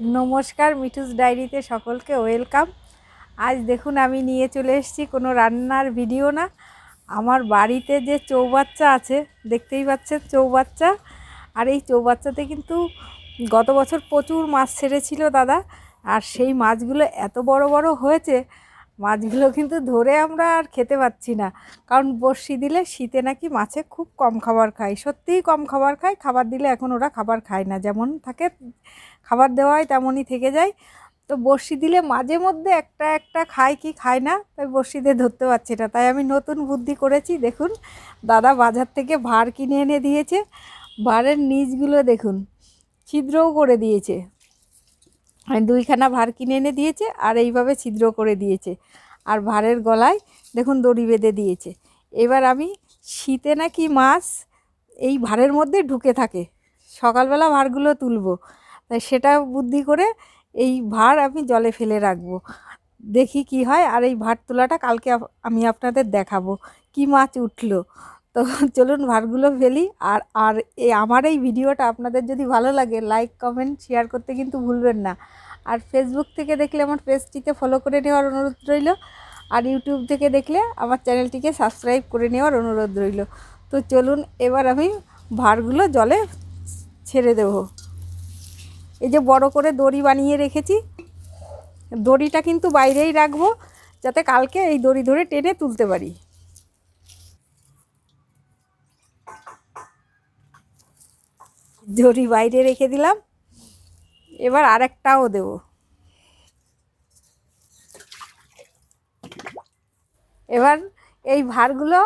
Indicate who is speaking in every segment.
Speaker 1: নমস্কার, মিঠুস ডায়েরিতে সকলকে ওয়েলকাম। আজ দেখুন, আমি নিয়ে চলে এসেছি কোনো রান্নার ভিডিও না। আমার বাড়িতে যে চৌবাচ্চা আছে, দেখতেই পাচ্ছেন চৌবাচ্চা। আর এই চৌবাচ্চাতে কিন্তু গত বছর প্রচুর মাছ ছেড়েছিল দাদা। আর সেই মাছগুলো এত বড় বড় হয়েছে মাছগুলো কিন্তু ধরে আমরা আর খেতে পাচ্ছি না। কারণ বড়শি দিলে শীতে নাকি মাছে খুব কম খাবার খায়। সত্যিই কম খাবার খায়, খাবার দিলে এখন ওরা খাবার খায় না। যেমন থাকে, খাবার দেওয়ায় তেমনই থেকে যায়। তো বড়শি দিলে মাঝে মধ্যে একটা একটা খায় কি খায় না, তাই বড়শি দিয়ে ধরতে পারছি না। তাই আমি নতুন বুদ্ধি করেছি, দেখুন, দাদা বাজার থেকে ভার কিনে এনে দিয়েছে। ভারের নিচগুলো দেখুন, ছিদ্রও করে দিয়েছে। দুইখানা ভার কিনে এনে দিয়েছে আর এইভাবে ছিদ্র করে দিয়েছে। আর ভারের গলায় দেখুন দড়ি বেঁধে দিয়েছে। এবার আমি শীতে নাকি মাছ এই ভারের মধ্যে ঢুকে থাকে। সকালবেলা ভারগুলো তুলবো। তাই সেটা বুদ্ধি করে এই ভার আমি জলে ফেলে রাখব। দেখি কি হয়। আর এই ভার তোলাটা কালকে আমি আপনাদের দেখাবো। কি মাছ উঠল? তো চলুন ভারগুলো ফেলি। আর আর এই আমার এই ভিডিওটা আপনাদের যদি ভালো লাগে লাইক কমেন্ট শেয়ার করতে কিন্তু ভুলবেন না। আর ফেসবুক থেকে দেখলে আমার পেজটিকে ফলো করে নেওয়ার অনুরোধ রইল। আর ইউটিউব থেকে দেখলে আমার চ্যানেলটিকে সাবস্ক্রাইব করে নেওয়ার অনুরোধ রইল। তো চলুন এবার আমি ভারগুলো জলে ছেড়ে দেবো। এই যে বড় করে দড়ি বানিয়ে রেখেছি। দড়িটা কিন্তু বাইরেই রাখব, যাতে কালকে এই দড়ি ধরে টেনে তুলতে পারি। দড়ি বাইরে রেখে দিলাম। এবার আরেকটাও দেবো। এবার এই ভারগুলো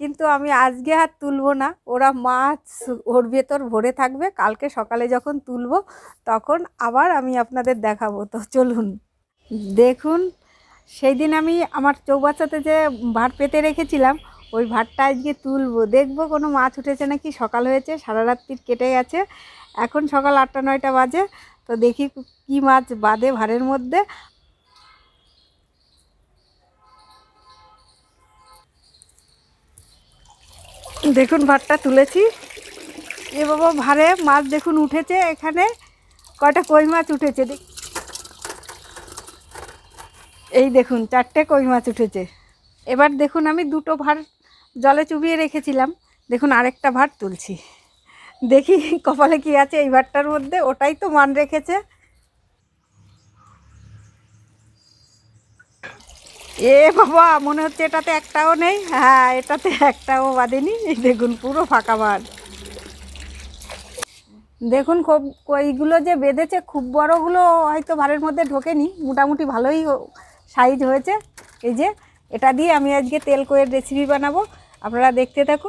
Speaker 1: কিন্তু আমি আজকে আর তুলবো না, ওরা মাছ ওর ভেতর ভরে থাকবে, কালকে সকালে যখন তুলব তখন আবার আমি আপনাদের দেখাবো, তো চলুন। দেখুন সেই দিন আমি আমার চৌবাচ্চাতে যে ভাত পেতে রেখেছিলাম, ওই ভাতটা আজকে তুলবো। দেখব কোনো মাছ উঠেছে নাকি? সকাল হয়েছে, সারা রাত্রির কেটে গেছে, এখন সকাল আটটা নয়টা বাজে তো দেখি কি মাছ বাদে ভারের মধ্যে। দেখুন, ভাতটা তুলেছি। এ বাবা, ভারে মাছ দেখুন উঠেছে এখানে। কয়টা কই মাছ উঠেছে এই দেখুন, চারটে কই মাছ উঠেছে। এবার দেখুন, আমি দুটো ভার জলে চুবিয়ে রেখেছিলাম। দেখুন, আরেকটা ভার তুলছি। দেখি কপালে কি আছে এই ভাতটার মধ্যে, ওটাই তো মান রেখেছে। এ বাবা, মনে হচ্ছে এটাতে একটাও নেই। হ্যাঁ এটাতে একটাও বাঁধেনি। দেখুন, পুরো ফাঁকা ভার দেখুন খুব, এইগুলো যে বেঁধেছে, খুব বড়গুলো হয়তো ভারের মধ্যে ঢোকেনি। মোটামুটি ভালোই সাইজ হয়েছে। এই যে, এটা দিয়ে আমি আজকে তেল কয়ের রেসিপি বানাবো। আপনারা দেখতে থাকুন।